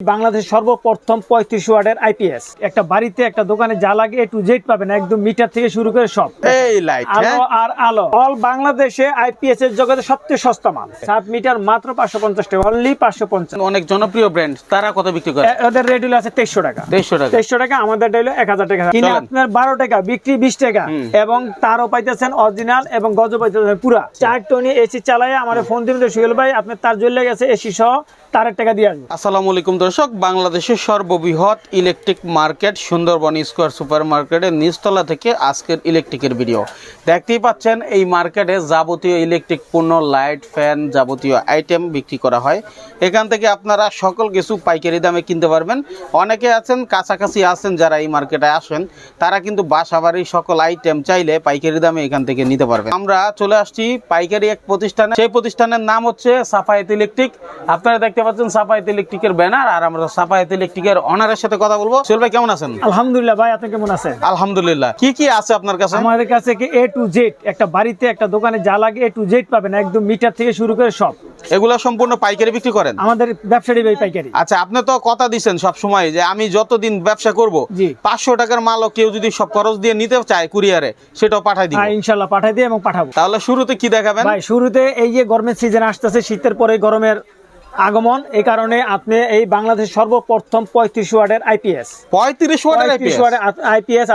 বাংলাদেশের সর্বপ্রথম পঁয়ত্রিশ ওয়ার্ডের আইপিএস একটা বাড়িতে একটা দোকানে যা লাগে এ টু জেড পাবেন একদম মিটার থেকে শুরু করে সব। এই লাইট আলো হ্যাঁ? আর আলো। অল বাংলাদেশে আইপিএস এর জগতে সবচেয়ে সস্তা মাল। সাত মিটার মাত্র পাঁচশো পঞ্চাশ টাকা অনলি পাঁচশো পঞ্চাশ। অনেক জনপ্রিয় ব্র্যান্ড তারা কত বিক্রি করে? ওদের রেট হলো আছে তেইশশো টাকা। দেড়শো টাকা। তেইশশো টাকা আমাদের হলো এক হাজার টাকা। কিনে আপনার বারো টাকা বিক্রি বিশ টাকা। এবং তারও পাইতেছেন অরিজিনাল এবং গজ পাইতেছেন পুরা। চার টনি এসি চালায় আমার ফোন দিন সুহেল ভাই আপনার তার জ্বলে গেছে এসি সহ তারের টাকা দিয়ে আসবে। আসসালামু আলাইকুম দর্শক, বাংলাদেশের সর্ববৃহৎ electric market Sundarban square super মার্কেটের নিচতলা থেকে আজকের ইলেকট্রিকের ভিডিও। দেখতেই পাচ্ছেন, এই মার্কেটে যাবতীয় ইলেকট্রিক পণ্য, লাইট, ফ্যান যাবতীয় আইটেম বিক্রি করা হয়। এখান থেকে আপনারা সকল কিছু পাইকারি দামে কিনতে পারবেন। অনেকে আছেন, কাছাকাছি আছেন যারা এই মার্কেটে আসেন, তারা কিন্তু বাসা বাড়ির সকল আইটেম চাইলে পাইকারি দামে এখান থেকে নিতে পারবেন। আমরা চলে আসছি পাইকারি এক প্রতিষ্ঠানে। সেই প্রতিষ্ঠানের নাম হচ্ছে সাফায়েত ইলেকট্রিক। আপনারা দেখতে পাচ্ছেন সাফায়েত ইলেকট্রিকের ব্যানার আর আমরা সাফায়েত ইলেকট্রিকের অনারের সাথে কথা বলব। সোহেল ভাই কেমন আছেন? আলহামদুলিল্লাহ ভাই আপনি কেমন আছেন? আলহামদুলিল্লাহ। কি কি আছে আপনার কাছে? আমাদের কাছে কি এ টু জেড একটা বাড়িতে একটা দোকানে যা লাগে এ টু জেড পাবেন একদম মিটার থেকে শুরু করে সব। এগুলো সম্পূর্ণ পাইকারি বিক্রি করেন? আমাদের ব্যবসায়ী ভাই পাইকারি। আচ্ছা আপনি তো কথা দিচ্ছেন সব সময় যে আমি যতদিন ব্যবসা করব জি। পাঁচশো টাকার মালও কেউ যদি সব খরচ দিয়ে নিতে চায় কুরিয়ারে সেটাও পাঠাই দিব। হ্যাঁ ইনশাল্লাহ পাঠাই দিয়ে এবং পাঠাবো। তাহলে শুরুতে কি দেখাবেন? ভাই শুরুতে এই যে গরমের সিজন আসতেছে শীতের পরে গরমের আগমন এই কারণে আপনি এই বাংলাদেশ সর্বপ্রথম পঁয়ত্রিশ ওয়ার্ডের আইপিএস পঁয়ত্রিশ? ওয়ার্ডের আইপিএস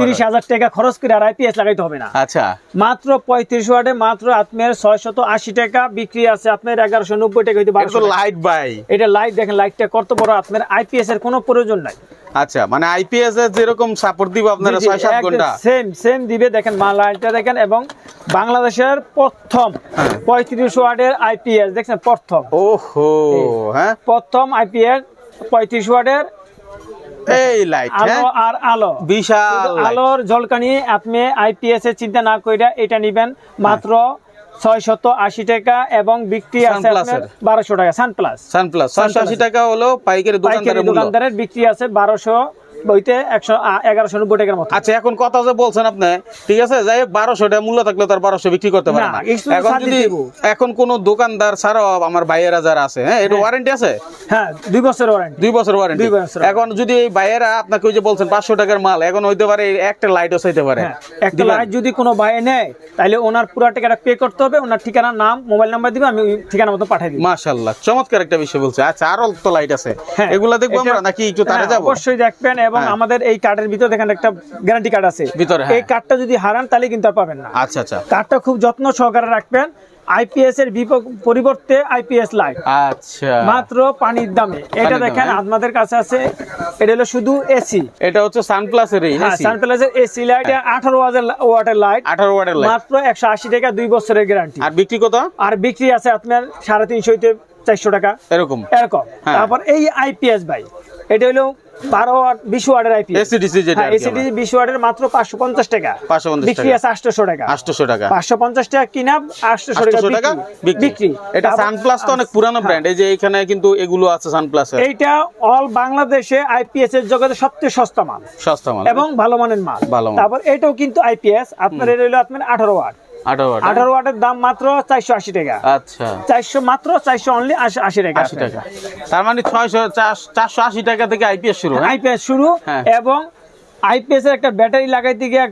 তিরিশ হাজার টাকা খরচ করে আর আইপিএস লাগাইতে হবে না। আচ্ছা। মাত্র পঁয়ত্রিশ ওয়ার্ডে মাত্র আপনার ছয়শত আশি টাকা বিক্রি আছে আপনার এগারোশো নব্বই হইতে টাকা। লাইট বাই এটা লাইট দেখেন লাইটটা কত বড় আপনার আইপিএস এর কোনো প্রয়োজন নাই। আচ্ছা মানে আইপিএস এর যেরকম সাপোর্ট দিব আপনারা ছয় সাত ঘণ্টা? সেম সেম দিবে। দেখেন মা লাইটটা দেখেন এবং বাংলাদেশের প্রথম হ্যাঁ। পঁয়ত্রিশ ওয়ার্ডের আইপিএস দেখছেন প্রথম। ওহো হ্যাঁ। প্রথম আইপিএস পঁয়ত্রিশ ওয়ার্ডের এই লাইট আলো হ্যাঁ। আর আলো। বিশাল আলোর ঝলকানি আপনি আইপিএস এর চিন্তা না কইরা এটা নিবেন মাত্র ছয় শত আশি টাকা এবং বিক্রি আছে। বারোশো টাকা সানপ্লাস সানপ্লাস ছয়শো আশি টাকা হলো পাইকারি পাইকারি দোকানদারের বিক্রি আছে বারোশো বইতে একশো এগারোশো নব্বই টাকার মতো। আচ্ছা এখন কথা যে বলছেন আপনি ঠিক আছে? যাই বারোশো টাকা মূল্য থাকলে তার বারোশো বিক্রি করতে পারে না, না। একটু তো এখন যদি এখন কোন দোকানদার ছাড়াও আমার ভাইয়েরা যারা আছে হ্যাঁ এটা ওয়ারেন্টি আছে? হ্যাঁ দুই বছর ওয়ারেন্টি দুই বছর ওয়ারেন্টি এখন যদি এই ভাইয়েরা আপনাকে ওই যে বলছেন পাঁচশো টাকার মাল এখন হইতে পারে একটা লাইটও চাইতে পারে। হ্যাঁ একটা লাইট যদি কোনো ভাই নেয় তাহলে ওনার পুরো টাকাটা পে করতে হবে ওনার ঠিকানা নাম মোবাইল নাম্বার দিবে আমি ঠিকানা মতো পাঠিয়ে দিই মাশাআল্লাহ চমৎকার একটা বিষয় বলছে। আচ্ছা আরও তো লাইট আছে। হ্যাঁ, এগুলা দেখব আমরা নাকি একটু তারে হ্যাঁ, যাব? অবশ্যই দেখবেন এবং হ্যাঁ। আমাদের এই কার্ডের ভিতরে দেখেন একটা গ্যারান্টি কার্ড আছে। ভিতরে, হ্যাঁ। এই কার্ডটা যদি হারান তাহলে কিন্তু আর পাবেন না। আচ্ছা আচ্ছা। কার্ডটা খুব যত্ন সহকারে রাখবেন। আইপিএস এর পরিবর্তে আইপিএস লাইট আচ্ছা। মাত্র পানির দামে। এটা দেখেন হ্যাঁ। আপনাদের কাছে আছে। এটা হলো শুধু এসি এটা হচ্ছে সানপ্লাসেরই হ্যাঁ সানপ্লাসের এসি লাইট আঠারো ওয়াটের লাইট আঠারো ওয়াটের লাইট মাত্র একশো আশি টাকা দুই বছরের গ্যারান্টি আর বিক্রি কত? আর বিক্রি আছে আপনার সাড়ে তিনশো হইতে চারশো টাকা। এরকম। এরকম। হ্যাঁ। তারপর এই আইপিএস ভাই এটা হলো বারো বিশ আইপিএস এসিডিসি যেটা হ্যাঁ বিশ ওয়াটের মাত্র পাঁচশো পঞ্চাশ টাকা। 550 বিক্রি আছে আটশোশো টাকা। আটশোশো টাকা। পাঁচশো পঞ্চাশ টাকা কিনা আটশোশো টাকা বিক্রি। এটা সানপ্লাস তো অনেক পুরানো ব্র্যান্ড এই যে এখানে কিন্তু এগুলো আছে সানপ্লাসের এইটা অল বাংলাদেশে আইপিএস এর জগতে সবচেয়ে সস্তা মাল। সস্তা মাল। এবং ভালো মানের মাল। ভালো তারপর এটাও কিন্তু আইপিএস আপনার এটা হলো আপনার আঠারো ওয়াট। আঠারো ওয়াটের? দাম মাত্র চারশো আশি টাকা। আচ্ছা। চারশো মাত্র চারশো অনলি আশি টাকা আশি টাকা। তার মানে ছয়শো চারশো আশি টাকা থেকে আইপিএস শুরু হ্যাঁ? আইপিএস শুরু হ্যাঁ। এবং আইপিএস এর একটা ব্যাটারি লাগাইতে গিয়ে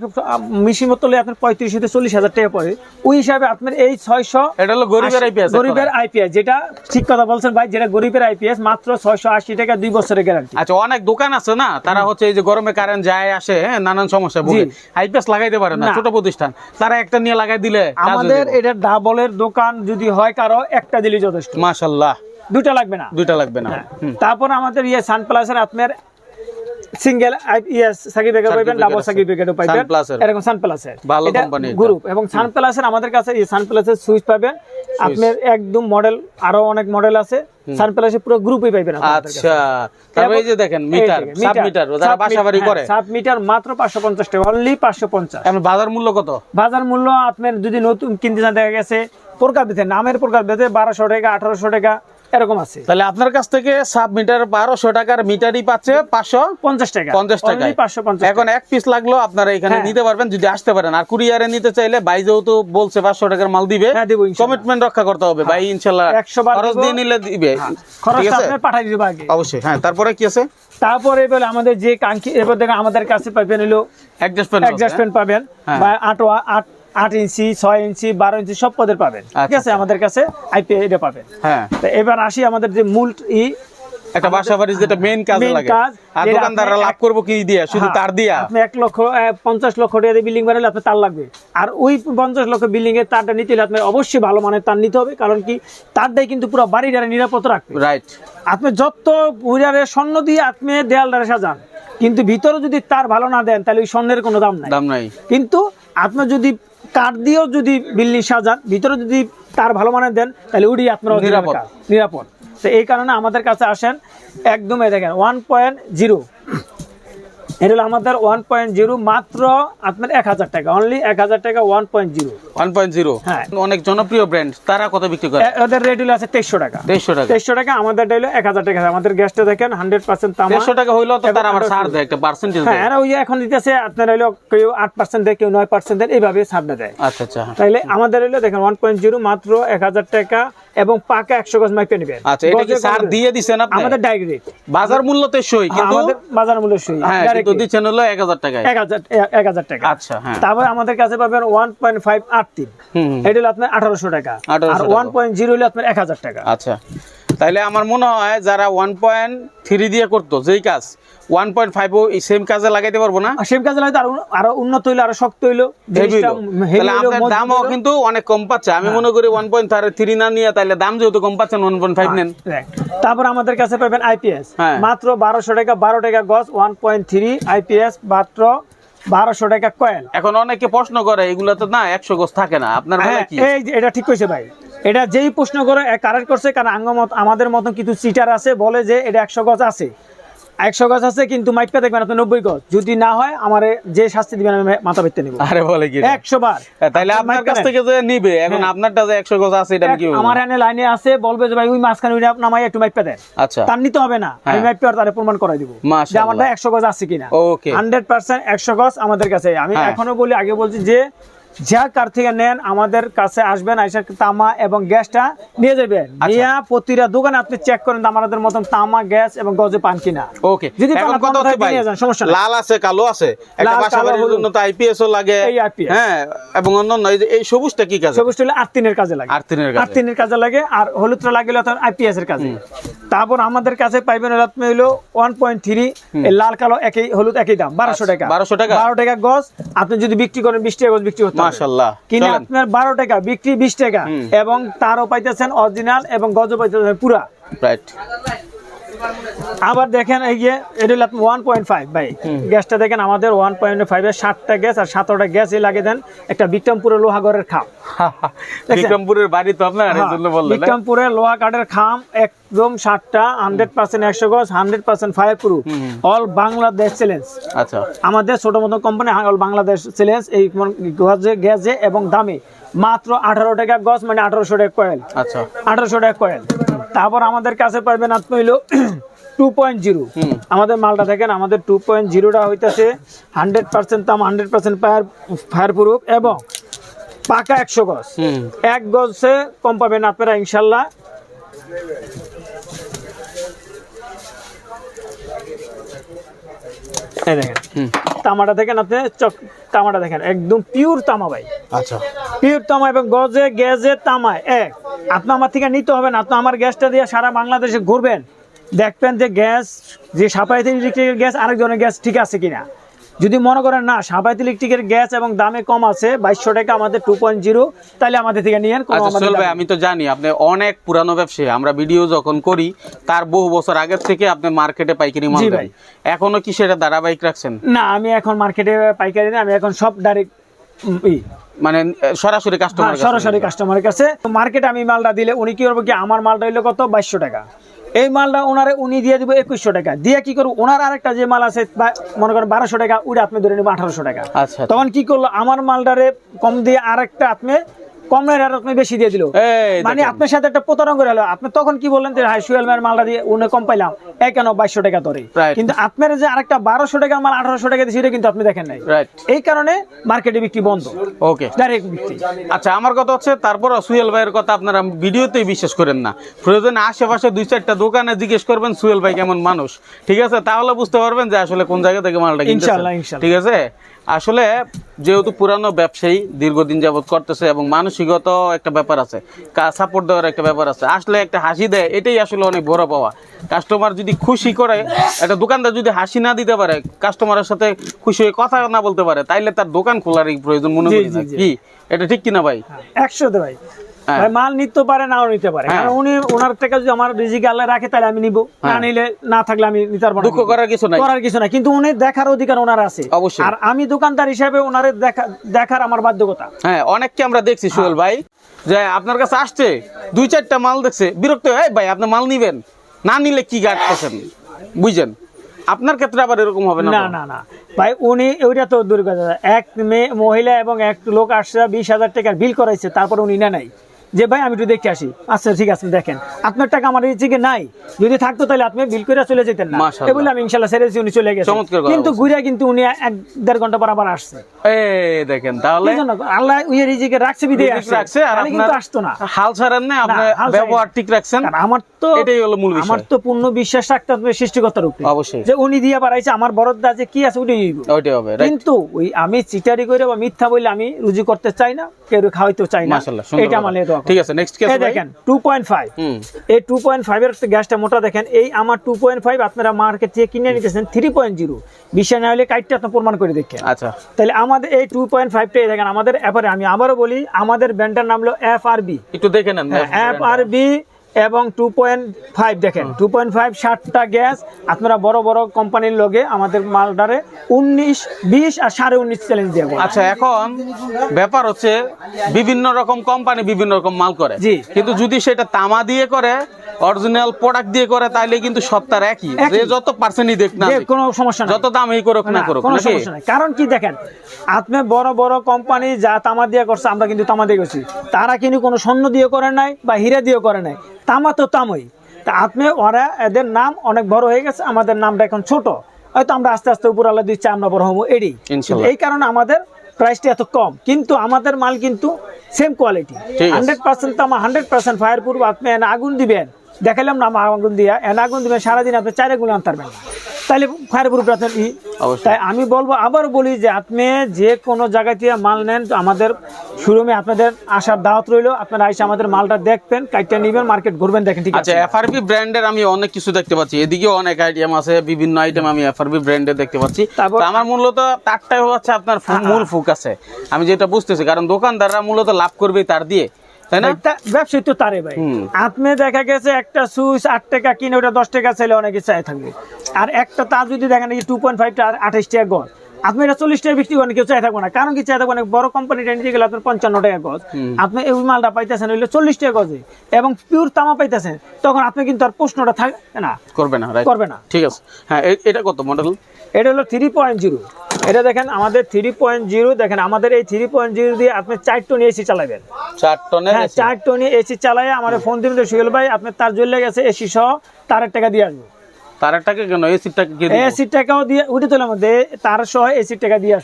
মিশি মতো আপনার পঁয়ত্রিশ থেকে চল্লিশ হাজার টাকা পড়ে। ওই হিসাবে আপনার এই ছয়শো এটা হলো গরিবের আইপিএস গরিবের আইপিএস যেটা ঠিক কথা বলছেন ভাই যেটা গরিবের আইপিএস মাত্র ছয়শো আশি টাকা দুই বছরের গ্যারান্টি আচ্ছা অনেক দোকান আছে না? তারা হচ্ছে এই যে গরমে কারেন্ট যায় আসে হ্যাঁ নানান সমস্যা ভোগে। আইপিএস লাগাইতে পারে না। ছোট প্রতিষ্ঠান। তারা একটা নিয়ে লাগাই দিলে আমাদের এটা ডাবলের দোকান যদি হয় কারও একটা দিলে যথেষ্ট। মাশাল্লাহ। দুটা লাগবে না। দুইটা লাগবে না। হ্যাঁ। তারপর আমাদের ইয়ে সানপ্লাসের আপনার সিঙ্গেল ইয়ে ব্রেকার পাইবেন ডাবল Sunplus-এর। এরকম ভালো এটা। গ্রুপ এবং আমাদের কাছে এই সানপ্লাসের সুইচ পাবেন। আপনার একদম মডেল আরও অনেক মডেল আছে। পুরো গ্রুপই আচ্ছা। তারপরে এই যে দেখেন মিটার সাব মিটার যারা বাসা বাড়ি করে। সাব মিটার মাত্র পাঁচশো পঞ্চাশ টাকা অনলি পাঁচশো পঞ্চাশ। এখন বাজার মূল্য কত? বাজার মূল্য আপনার যদি নতুন কিনতে চান দেখা গেছে প্রকার বেঁধে নামের প্রকার বেঁধে বারোশো টাকা আঠারোশো টাকা। এরকম আছে। তাহলে আপনার কাছ থেকে সাব মিটার বারোশো টাকার মিটারই পাচ্ছে পাঁচশো পঞ্চাশ টাকা। পঞ্চাশ টাকা পাঁচশো পঞ্চাশ এখন এক পিস লাগল আপনারা এখানে হ্যাঁ। নিতে পারবেন যদি আসতে পারেন। আর কুরিয়ারে নিতে চাইলে ভাই যেহেতু বলছে পাঁচশো টাকার মাল দিবে হ্যাঁ, দিব ইনশাল্লাহ। কমিটমেন্ট রক্ষা করতে হবে। ভাই ইনশাল্লাহ 100 খরচ দিয়ে নিলে দিবে। পাঠাই দিতে আগে। অবশ্যই হ্যাঁ তারপরে কি আছে? তারপরে এবার আমাদের যে কাঙ্ক্ষী এবার দেখেন আমাদের কাছে পাবেন হলো অ্যাডজাস্টমেন্ট অ্যাডজাস্টমেন্ট পাবেন। হ্যাঁ। বা আট আট আট ইঞ্চি ছয় ইঞ্চি বারো ইঞ্চি সব পদের পাবেন। ঠিক আচ্ছা, আছে আমাদের কাছে আইপি এটা পাবেন। হ্যাঁ। এবার আসি আমাদের যে মূল ই একটা বাসা বাড়ির যেটা মেইন কাজে লাগে। আর দোকানদাররা লাভ করব কি দিয়া? শুধু হ্যাঁ, তার দিয়া? আপনি এক লক্ষ আহ, পঞ্চাশ লক্ষ টাকা দিয়ে বিল্ডিং বানালে আপনার তার লাগবে। আর ওই পঞ্চাশ লক্ষ বিল্ডিং এর তারটা নিতে হলে আপনার অবশ্যই ভালো মানের তার নিতে হবে কারণ কি তারটাই কিন্তু পুরো বাড়িটারে নিরাপদ রাখবে। রাইট আপনি যত উইরারে স্বর্ণ দিয়ে আপনি দেয়ালটারে সাজান কিন্তু ভিতরে যদি তার ভালো না দেন তাহলে ওই স্বর্ণের কোনো দাম নাই। দাম নাই। কিন্তু আপনি যদি কাঠ দিয়েও যদি বিল্ডিং সাজান ভিতরে যদি তার ভালো মানে দেন তাহলে উড়ি আপনার নিরাপদ। নিরাপদ। তো এই কারণে আমাদের কাছে আসেন একদমই দেখেন ওয়ান পয়েন্ট জিরো এটা হলো আমাদের ওয়ান পয়েন্ট জিরো মাত্র আপনার এক হাজার টাকা অনলি এক হাজার টাকা one point zero one point zero হ্যাঁ। অনেক জনপ্রিয় ব্র্যান্ড তারা কত বিক্রি করে? ওদের রেট হলো আছে তেইশশো টাকা। দেড়শো টাকা। তেইশশো টাকা আমাদের হলো এক হাজার টাকা। আমাদের গ্যাসটা দেখেন হান্ড্রেড পার্সেন্ট দেড়শো টাকা হইলেও তো তারা আবার ছাড় দেয় একটা পার্সেন্টেজ হ্যাঁ ওই এখন দিতেছে আপনার হলো কেউ আট পার্সেন্ট দেয় কেউ নয় পার্সেন্ট দেয় এইভাবে ছাড়টা দেয়। আচ্ছা আচ্ছা হ্যাঁ। তাইলে আমাদের হলো দেখেন ওয়ান পয়েন্ট জিরো মাত্র এক হাজার টাকা এবং পাকা একশো গজ মাইপে নেবেন। আচ্ছা এটা কি ছাড় দিয়ে দিচ্ছেন আপনি? আমাদের ডাইরেক্ট বাজার মূল্য তো সই কিন্তু আমাদের বাজার মূল্য সই। Direct দিচ্ছেন হলো এক হাজার টাকায়। এক হাজার এক হাজার টাকা। আচ্ছা হ্যাঁ। তারপরে আমাদের কাছে পাবেন ওয়ান পয়েন্ট ফাইভ আট। এটা হলো আপনার আঠারোশো টাকা। আর টাকা। ওয়ান পয়েন্ট জিরো হলো আপনার এক হাজার টাকা। আচ্ছা। তাইলে আমার মনে হয় যারা ওয়ান পয়েন্ট থ্রি দিয়ে করতো যেই কাজ ওয়ান পয়েন্ট ফাইভ সেম কাজে লাগাইতে পারব না? সেম কাজে হয়তো আরও আরও উন্নত হইল আরও শক্ত হইল দামও কিন্তু অনেক কম পাচ্ছে। আমি মনে করি ওয়ান পয়েন্ট থ্রি না নিয়ে তাহলে দাম যেহেতু কম পাচ্ছেন ওয়ান পয়েন্ট ফাইভ নেন. তারপর আমাদের কাছে পাবেন আইপিএস হ্যাঁ। মাত্র বারোশো টাকা বারো টাকা গজ ওয়ান পয়েন্ট থ্রি আইপিএস মাত্র বারোশো টাকা কয়েল এখন অনেকে প্রশ্ন করে এগুলো তো না একশো গোছ থাকে না। আপনার হ্যাঁ, এই যে এটা ঠিক কইছে ভাই। এটা যেই প্রশ্ন করে কারেক্ট করছে কারণ আঙ্গমত আমাদের মতন কিছু চিটার আছে বলে যে এটা একশো গজ আছে। একশো গজ আছে কিন্তু মাইপটা দেখবেন আপনি নব্বই গজ। যদি না হয় আমার যে শাস্তি দিবেন আমি মাথা পেতে নিব। আরে বলে কি একশো বার। আপনি আপনার কাছ থেকে যে নিবে এখন হ্যাঁ। আপনারটা যে একশো গোছ আছে এটা কি আমার এনে লাইনে আছে বলবে যে ভাই ওই মাঝখানে ওইটা নামাই একটু মাইপটা দেন। আচ্ছা। তার নিতে হবে না। আমি হ্যাঁ। মাইপে আর তারে প্রমাণ করাই দিব। যে। আমারটা একশো গজ আছে কিনা। Okay. হান্ড্রেড পার্সেন্ট একশো গজ আমাদের কাছে। আমি হ্যাঁ। এখনও বলি আগে বলছি যে যা কার থেকে নেন আমাদের কাছে আসবেন আইসা তামা এবং গ্যাসটা নিয়ে যাবেন আচ্ছা। নিয়ে প্রতিটা দোকানে আপনি চেক করেন আমাদের মতন তামা গ্যাস এবং গজে পান কিনা। ওকে যদি হচ্ছে ভাই? সমস্যা লাল আছে কালো আছে? একটা। জন্য তো লাগে। এই হ্যাঁ এবং অন্যান্য এই যে এই সবুজটা কি কাজ? সবুজ হলে আর্তিনের কাজে লাগে। আর্তিনের কাজে। আর্তিনের কাজে লাগে আর হলুদটা লাগলে আইপিএস এর কাজে। তারপর আমাদের কাছে পাইবেন হলো আপনি হলো ওয়ান পয়েন্ট থ্রি লাল কালো একই হলুদ একই দাম বারোশো টাকা। বারোশো টাকা? বারো টাকা গছ আপনি যদি বিক্রি করেন বিশ টাকা গছ বিক্রি করতে মাসাল্লাহ কিনে আপনার বারো টাকা বিক্রি বিশ টাকা। এবং তারও পাইতেছেন অরিজিনাল এবং গজও পাইতেছেন পুরা। রাইট আবার দেখেন এই যে এটা হলো ওয়ান পয়েন্ট ফাইভ ভাই। গ্যাসটা দেখেন আমাদের ওয়ান পয়েন্ট ফাইভ এর সাতটা গ্যাস আর সাতটা গ্যাসই লাগে দেন একটা বিক্রমপুরের লোহাগড়ের খাম। বিক্রমপুরের বাড়ি তো আপনার না? বিক্রমপুরের লোহা কাঠের খাম একদম সাতটা হান্ড্রেড পার্সেন্ট একশো গজ hundred percent fireproof all Bangladesh challenge আচ্ছা। আমাদের ছোট মতো কোম্পানি অল বাংলাদেশ চ্যালেঞ্জ এই গজে গ্যাসে এবং দামে। মাত্র আঠারো টাকা গজ মানে আঠারোশো টাকা কয়েল আচ্ছা। আঠারোশো টাকা কয়েল তারপর আমাদের কাছে পাইবেন আপনি হইল টু পয়েন্ট জিরো আমাদের মালটা দেখেন আমাদের টু পয়েন্ট জিরোটা হইতেছে হান্ড্রেড পার্সেন্ট দাম hundred percent fire fireproof এবং পাকা একশো গজ। এক গজে কম পাবেন আপনারা ইনশাল্লাহ। এই দেখেন। তামাটা দেখেন আপনি চক তামাটা দেখেন একদম পিওর তামা ভাই। আচ্ছা। পিওর তামা এবং গজে গেজে তামায় এক। আপনি আমার থেকে নিতে হবে না আপনি আমার গ্যাসটা দিয়ে সারা বাংলাদেশে ঘুরবেন। দেখবেন যে গ্যাস যে সাপাইতে ইলেকট্রিকের গ্যাস আরেকজনের গ্যাস ঠিক আছে কিনা। যদি মনে করেন না সাপাইতে ইলেকট্রিকের গ্যাস এবং দামে কম আছে বাইশশো টাকা আমাদের টু পয়েন্ট জিরো তাহলে আমাদের থেকে কোনো আচ্ছা ভাই আমি তো জানি আপনি অনেক পুরানো ব্যবসায়ী আমরা ভিডিও যখন করি তার বহু বছর আগের থেকে আপনি মার্কেটে পাইকারি মাল। এখনও কি সেটা ধারাবাহিক রাখছেন? না আমি এখন মার্কেটে পাইকারি না আমি এখন সব ডাইরেক্ট মানে সরাসরি কাস্টমার সরাসরি কাস্টমারের কাছে। মার্কেটে আমি মালটা দিলে উনি কি করব কি আমার মালটা হইল কত? বাইশশো টাকা। এই মালটা ওনারে উনি দিয়ে দিব একুশশো টাকা। দিয়ে কি করব? ওনার আরেকটা যে মাল আছে মনে করেন বারোশো টাকা ওটা আপনি ধরে নেব আঠারোশো টাকা। আচ্ছা। তখন কি করল? আমার মালটারে কম দিয়ে আরেকটা আপনি কম রেট আর আপনি বেশি দিয়ে দিল। মানে আপনার সাথে একটা প্রতারণা করে হলো আপনি তখন কি বললেন যে হাই সুয়েল মায়ের মালটা দিয়ে উনি কম পাইলাম। এ কেন বাইশশো টাকা ধরে? কিন্তু আপনার যে আরেকটা বারোশো টাকার মাল আঠারোশো টাকা দিয়ে সেটা কিন্তু আপনি দেখেন নাই। এই কারণে মার্কেটে বিক্রি বন্ধ। ওকে ডাইরেক্ট বিক্রি। আচ্ছা আমার কথা হচ্ছে তারপর সুয়েল ভাইয়ের কথা আপনারা ভিডিওতেই বিশ্বাস করেন না। প্রয়োজনে আশেপাশে দুই চারটা দোকানে জিজ্ঞেস করবেন সুয়েল ভাই কেমন মানুষ? ঠিক আছে? তাহলে বুঝতে পারবেন যে আসলে কোন জায়গা থেকে মালটা ইনশাআল্লাহ। ঠিক আছে? আসলে যেহেতু পুরানো ব্যবসায়ী দীর্ঘদিন যাবৎ করতেছে এবং মানসিকত একটা ব্যাপার আছে সাপোর্ট দেওয়ার একটা ব্যাপার আছে আসলে একটা হাসি দেয় এটাই আসলে অনেক বড় পাওয়া কাস্টমার যদি খুশি করে একটা দোকানদার যদি হাসি না দিতে পারে কাস্টমারের সাথে খুশি হয়ে কথা না বলতে পারে তাইলে তার দোকান খোলারই প্রয়োজন মনে হয় করি। কি এটা ঠিক কিনা ভাই একশো ভাই হ্যাঁ। ভাই মাল নিতে পারে নাও নিতে পারে। হ্যাঁ। কারণ উনি ওনার টাকা যদি আমার রিজিকে আল্লাহ রাখে তাহলে আমি নিব। না হ্যাঁ। নিলে না থাকলে আমি নিতে পারব দুঃখ করার কিছু নাই। করার কিছু না কিন্তু উনি দেখার অধিকার ওনার আছে। অবশ্যই। আর আমি দোকানদার হিসাবে ওনারে দেখা দেখার আমার বাধ্যকতা। হ্যাঁ অনেককে আমরা দেখছি সোহেল ভাই। যে আপনার কাছে আসছে দুই চারটা মাল দেখছে। বিরক্ত হয়ে, ভাই আপনি মাল নিবেন? না নিলে কি গাড়তেছেন বুঝছেন? আপনার ক্ষেত্রে আবার এরকম হবে না না না না। ভাই উনি ওইটা তো দূর কথা। এক মেয়ে মহিলা এবং এক লোক আসছে বিশ হাজার টাকার বিল করাইছে তারপর উনি না নাই। যে ভাই আমি একটু দেখে আসি। আচ্ছা ঠিক আছে দেখেন। আপনার টাকা আমার রিজিকে নাই। যদি থাকতো তাহলে আপনি বিল করে চলে যেতেন না। বলে আমি ইনশাল্লাহ সেরেছি উনি চলে গেছে। কিন্তু। ঘুরে কিন্তু উনি এক দেড় ঘণ্টা পর আবার আসছে। এই দেখেন তাহলে আল্লাহ উই রিজিকে রাখছে বিদে রাখছে আর নাহলে কিন্তু আসতো না। হাল ছাড়েন না আপনি ব্যবহার ঠিক রাখছেন। আমার তো এটাই হলো মূল বিষয়। আমার তো পূর্ণ বিশ্বাস রাখতে হবে সৃষ্টিকর্তার উপরে অবশ্যই। যে উনি দিয়া বাড়াইছে আমার বরদা যে কি আছে ওটাই ওইটাই হবে কিন্তু ওই আমি চিটারি করে বা মিথ্যা বলে আমি রুজি করতে চাই না কেউ খাওয়াইতে চাই না। এটা। আমার ঠিক আছে নেক্সট কেস এই দেখেন টু পয়েন্ট ফাইভ হুম। এই টু পয়েন্ট ফাইভ এর গ্যাসটা মোটা দেখেন এই আমার টু পয়েন্ট ফাইভ আপনারা মার্কেট থেকে কিনে নিতেছেন থ্রি পয়েন্ট জিরো বিশ্বাস না হলে কাইটটা আপনি প্রমাণ করে দেখেন। আচ্ছা। তাহলে আমাদের এই টু পয়েন্ট ফাইভটা দেখেন আমাদের এবারে আমি আবারও বলি আমাদের ব্র্যান্ডের নাম হলো এফ আর বি একটু দেখে নেন এফ আর বি এবং টু পয়েন্ট ফাইভ দেখেন টু পয়েন্ট ফাইভ ষাটটা গ্যাস আপনারা বড় বড় কোম্পানির লগে আমাদের মালটারে উনিশ বিশ আর সাড়ে উনিশ চ্যালেঞ্জ দিয়ে আচ্ছা এখন ব্যাপার হচ্ছে বিভিন্ন রকম কোম্পানি বিভিন্ন রকম মাল করে। জি। কিন্তু যদি সেটা তামা দিয়ে করে অরিজিনাল প্রোডাক্ট দিয়ে করে তাইলে কিন্তু সত্তার একই। যে যত পার্সেন্টই দেখ না কোনো সমস্যা যত দামই করুক না, করুক কোনো সমস্যা নাই। কারণ কি দেখেন আপনি বড় বড় কোম্পানি যা তামা দিয়ে করছে আমরা কিন্তু তামা দিয়ে করছি। তারা কিন্তু কোনো স্বর্ণ দিয়ে করে নাই বা হীরা দিয়ে করে নাই। তামা তো তামই। তা আত্মে ওরা এদের নাম অনেক বড় হয়ে গেছে আমাদের নামটা এখন ছোট। হয়তো আমরা আস্তে আস্তে উপর আল্লাহ দিচ্ছি আমরা বড় হব এডি। এই কারণে আমাদের প্রাইসটা এত কম। কিন্তু আমাদের মাল কিন্তু সেম কোয়ালিটি হান্ড্রেড পার্সেন্ট তামা হান্ড্রেড পার্সেন্ট ফায়ার প্রুফ আপনি আগুন দিবেন। দেখালাম না আগুন দিয়া। এনে আগুন দিবেন সারাদিন আপনি চারে গুলো আনতে পারবেন তাহলে ফায়ার প্রুফ আপনার ই। তাই আমি বলব আবার বলি যে আপনি যে কোনো জায়গা থেকে মাল নেন তো আমাদের শোরুমে আপনাদের আসার দাওয়াত রইল। আপনারা এসে আমাদের মালটা দেখবেন কাইটটা নিবেন মার্কেট ঘুরবেন দেখেন ঠিক আছে। আচ্ছা আছে এফআরবি ব্র্যান্ডের আমি অনেক কিছু দেখতে পাচ্ছি। এদিকে অনেক আইটেম আছে বিভিন্ন আইটেম আমি এফআরবি ব্র্যান্ডের দেখতে পাচ্ছি। তারপর- তো আমার মূলত তারটাই হচ্ছে আপনার মূল ফুক আছে আমি যেটা বুঝতেছি কারণ দোকানদাররা মূলত লাভ করবে তার দিয়ে। তাই না? ব্যবসায়ী তো তারে ভাই। আপনি দেখা গেছে একটা সুইচ আট টাকা কিনে ওটা দশ টাকা চাইলে অনেকে চাই থাকবে। আর একটা তার যদি দেখেন টু পয়েন্ট ফাইভটা আঠাশ টাকা গজ আপনি এটা চল্লিশ টাকা বিক্রি করেন কেউ চাই থাকবে না। কারণ কি চাই থাকবে না? বড় কোম্পানিটা নিতে গেলে আপনার পঞ্চান্ন টাকা গজ। আপনি এই মালটা পাইতেছেন হইলে চল্লিশ টাকা গজে। এবং পিওর তামা পাইতেছেন তখন আপনি কিন্তু আর প্রশ্নটা থাকবে না। করবে না করবে না। ঠিক আছে। হ্যাঁ এটা কত মডেল এটা হলো থ্রি পয়েন্ট জিরো এটা দেখেন আমাদের থ্রি পয়েন্ট জিরো দেখেন আমাদের এই থ্রি পয়েন্ট জিরো দিয়ে আপনি চার টন এসি চালাবেন। চার টনের হ্যাঁ চার টনি এসি চালাই আমাদের ফোন দিন সুহেল ভাই আপনি তার জ্বলে গেছে এসি সহ তারের টাকা দিয়ে আসব। কেন? এসির টাকা কে দিবো? এসির টাকাও দিয়ে উঠে তোলার মধ্যে তার সহ এসির টাকা দিয়ে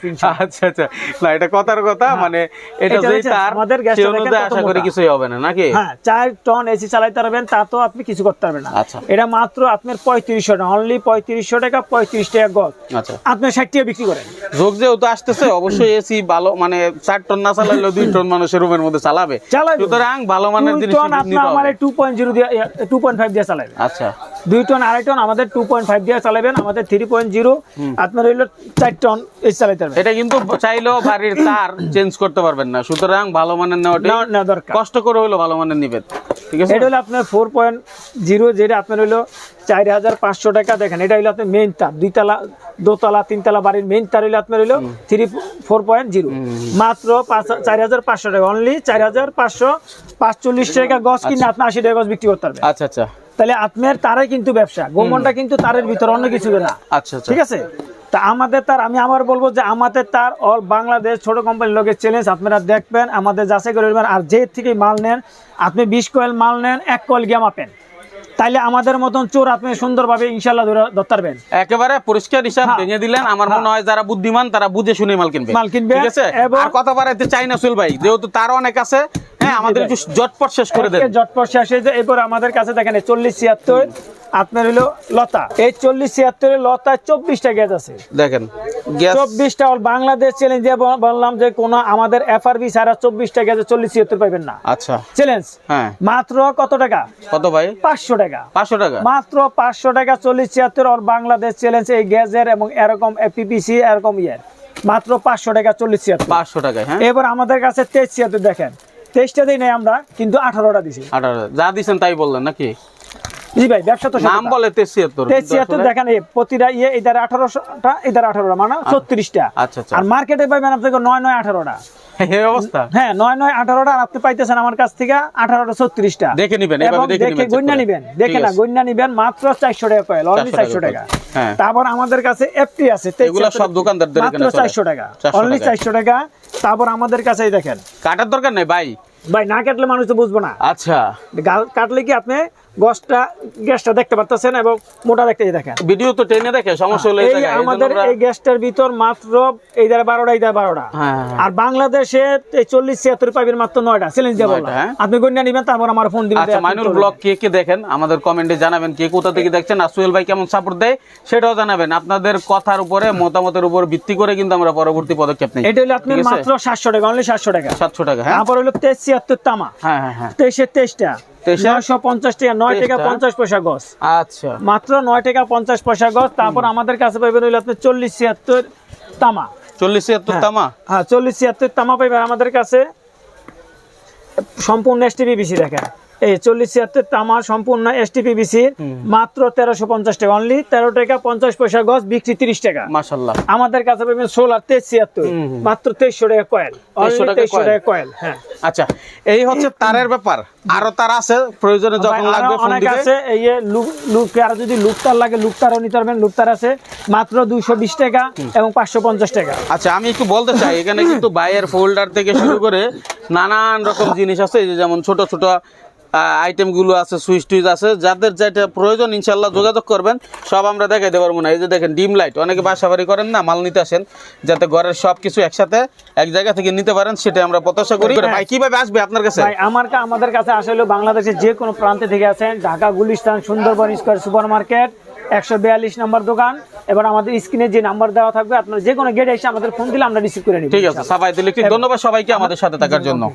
আচ্ছা আচ্ছা। না এটা কথার কথা মানে এটা তার আমাদের গ্যাসটা সে দেখেন অনুযায়ী আশা করি। কিছুই হবে না নাকি? হ্যাঁ চার টন এসি চালাইতে পারবেন তা তো আপনি কিছু করতে পারবেন না। আচ্ছা। এটা মাত্র আপনার পঁয়ত্রিশশো টাকা অনলি পঁয়ত্রিশশো টাকা পঁয়ত্রিশ টাকা গজ। আচ্ছা। আপনি ষাট টাকা বিক্রি করেন। যোগ যেহেতু আসতেছে অবশ্যই এসি ভালো মানে চার টন না চালাইলেও দুই টন মানুষের রুমের মধ্যে চালাবে। সুতরাং ভালো মানের জিনিস দিয়ে টু পয়েন্ট ফাইভ দিয়ে চালাবেন আচ্ছা। দুই টন আড়াই টন আমাদের টু পয়েন্ট ফাইভ দিয়ে চালাবেন আমাদের থ্রি পয়েন্ট জিরো আপনার হইল চার টন এসি চালাইতে পারবেন। এটা কিন্তু চাইলেও বাড়ির তার চেঞ্জ করতে পারবেন না। সুতরাং ভালো মানের নেওয়া দরকার। কষ্ট করে হইল ভালো মানের নিবেন। ঠিক আছে? এটা হলো আপনার ফোর পয়েন্ট জিরো যেটা আপনার হলো চার হাজার পাঁচশো টাকা। দেখেন এটা হলো আপনার মেইন তার। দুইতলা দোতলা তিনতলা বাড়ির মেইন তার হলো আপনার হলো থ্রি ফোর পয়েন্ট জিরো মাত্র পাঁচ চার হাজার পাঁচশো টাকা। অনলি চার হাজার পাঁচশো পাঁচচল্লিশ টাকা গজ কিনে আপনি আশি টাকা গজ বিক্রি করতে পারবেন। আচ্ছা আচ্ছা। তাহলে আপনার তারাই কিন্তু ব্যবসা গোমনটা কিন্তু তারের ভিতরে অন্য কিছু না। আচ্ছা আচ্ছা। ঠিক আছে? তা আমাদের তার আমি আবার বলব যে আমাদের তার অল বাংলাদেশ ছোট কোম্পানির লোকের চ্যালেঞ্জ আপনারা দেখবেন আমাদের যাচাই করে নেবেন আর যে থেকে মাল নেন আপনি বিশ কয়েল মাল নেন এক কয়েল গিয়ে মাপেন। তাইলে আমাদের মতন চোর আপনি সুন্দরভাবে ইনশাল্লাহ ধরে ধরতে পারবেন একেবারে পরিষ্কার হিসাব হ্যাঁ। ভেঙে দিলেন। আমার হ্যাঁ। মনে হয় যারা বুদ্ধিমান তারা বুঝে শুনে মাল কিনবে। মাল কিনবে ঠিক আছে? আর কথা বাড়াইতে চাই না সুল ভাই যেহেতু তার অনেক আছে হ্যাঁ আমাদের একটু জটপট শেষ করে দেন। জটপট শেষ হয়ে যায়। এরপর আমাদের কাছে দেখেন চল্লিশ ছিয়াত্তর আপনার হলো লতা। এই চল্লিশ ছিয়াত্তরের লতা চব্বিশটা গ্যাস আছে। দেখেন চব্বিশটা বাংলাদেশ চ্যালেঞ্জ দিয়ে বললাম যে কোন আমাদের এফআরবি ছাড়া চব্বিশটা গ্যাসে চল্লিশ ছিয়াত্তর পাবেন না। আচ্ছা। চ্যালেঞ্জ হ্যাঁ। মাত্র কত টাকা? কত ভাই? পাঁচশো টাকা। পাঁচশো টাকা। মাত্র পাঁচশো টাকা চল্লিশ ছিয়াত্তর আর বাংলাদেশ চ্যালেঞ্জ এই গ্যাসের এবং এরকম পিপিসি এরকম ইয়ের। মাত্র পাঁচশো টাকা চল্লিশ ছিয়াত্তর। পাঁচশো টাকায় হ্যাঁ। এবার আমাদের কাছে তেইশ ছিয়াত্তর দেখেন। তেইশটা দিই নাই আমরা কিন্তু আঠারোটা দিছি। আঠারো। যা দিচ্ছেন তাই বললেন নাকি? জি ভাই ব্যবসা তো নাম বলে দেখেন এই প্রতিটা ইয়ে আঠারোটা ইধার আঠারোটা মানে ছত্রিশটা। আচ্ছা, আচ্ছা। আর মার্কেটে আপনাকে এই অবস্থা। হ্যাঁ আর আপনি পাইতেছেন আমার কাছ থেকে আঠারোটা ছত্রিশটা। দেখে নিবেন, এভাবে এবং দেখে দেখে নিবেন, check গণ্যা করে। নিবেন ঠিক দেখে না আছে। গণ্যা মাত্র চারশো টাকা কয়েল অনলি 400 টাকা টাকা। হ্যাঁ। তারপর আমাদের কাছে এফটি আছে এগুলা সব দোকানদারদের এখানে চলে। চারশো টাকা অনলি তারপর আমাদের কাছে দেখেন। কাটার দরকার নেই ভাই। ভাই না কাটলে মানুষ তো বুঝব না। আচ্ছা। কাটলে কি আপনি গছটা গ্যাসটা দেখতে পারতেছেন এবং মোটা দেখতে দেখেন। ভিডিও তো টেনে দেখে সমস্যা হলে এই আমাদের এই গ্যাসটার ভিতর মাত্র এই দ্বারা বারোটা এই দ্বারা বারোটা। হ্যাঁ, হ্যাঁ। আর বাংলাদেশে এই চল্লিশ ছিয়াত্তর মাত্র নয়টা চ্যালেঞ্জ দিয়ে নয়টা, হ্যাঁ। আপনি গণ্যা নিবেন তারপর আমার ফোন দিবেন আচ্ছা মাইনুল ব্লগ কে কে দেখেন আমাদের কমেন্টে জানাবেন কে কোথা থেকে দেখছেন আর সোহেল ভাই কেমন সাপোর্ট দেয় সেটাও জানাবেন। আপনাদের কথার উপরে মতামতের উপর ভিত্তি করে কিন্তু আমরা পরবর্তী পদক্ষেপ নিই। এটা হলো আপনি মাত্র সাতশো টাকা অনলি সাতশো টাকা। সাতশো টাকা হ্যাঁ? তারপর হলো তেইশ ছিয়াত্তর তামা। হ্যাঁ হ্যাঁ হ্যাঁ। তেইশে তেইশটা। আচ্ছা। মাত্র নয় টাকা পঞ্চাশ পয়সা গছ। তারপর আমাদের কাছে পাইবেন হইল আপনি চল্লিশ ছিয়াত্তর তামা। চল্লিশ ছিয়াত্তর তামা? হ্যাঁ চল্লিশ ছিয়াত্তর তামা পাইবেন আমাদের কাছে। সম্পূর্ণ বেশি দেখেন। এই চল্লিশ ছিয়াত্তর তামা সম্পূর্ণ এসটিপিবিসি মাত্র তেরোশো পঞ্চাশ টাকা অনলি তেরো টাকা পঞ্চাশ পয়সা গছ বিক্রি তিরিশ টাকা। মাশাল্লাহ। আমাদের কাছে পাবেন সোলার তেইশ ছিয়াত্তর মাত্র তেইশশো টাকা কয়েল। তেইশশো টাকা কয়েল। হ্যাঁ। আচ্ছা এই হচ্ছে তারের ব্যাপার। আরও তার আছে প্রয়োজনে যখন লাগবে অনেক আছে এই যে লুক আর যদি লাগে নিতে পারবেন। আছে মাত্র দুইশো বিশ টাকা এবং পাঁচশো পঞ্চাশ টাকা। আচ্ছা আমি একটু বলতে চাই এখানে কিন্তু বাইয়ের ফোল্ডার থেকে শুরু করে নানান রকম জিনিস আছে যেমন ছোট ছোট আইটেমগুলো আছে সুইচ টুইচ আছে যাদের যেটা প্রয়োজন ইনশাল্লাহ যোগাযোগ করবেন সব আমরা দেখাইতে পারব না। এই যে দেখেন ডিম লাইট অনেকে বাসা বাড়ি করেন না মাল নিতে আসেন যাতে ঘরের সব কিছু একসাথে এক জায়গা থেকে নিতে পারেন সেটা আমরা প্রত্যাশা করি। ভাই কীভাবে আসবে আপনার কাছে? ভাই আমার আমাদের কাছে আসলে বাংলাদেশের যে কোনো প্রান্তে থেকে আছেন Dhaka Gulistan Sundarban square super market একশো বিয়াল্লিশ নম্বর দোকান। এবার আমাদের স্ক্রিনে যে নাম্বার দেওয়া থাকবে আপনার যে কোনো গেটে এসে আমাদের ফোন দিলে আমরা রিসিভ করে নিই ঠিক আছে সাফাই ইলেকট্রিক ধন্যবাদ সবাইকে আমাদের সাথে থাকার জন্য।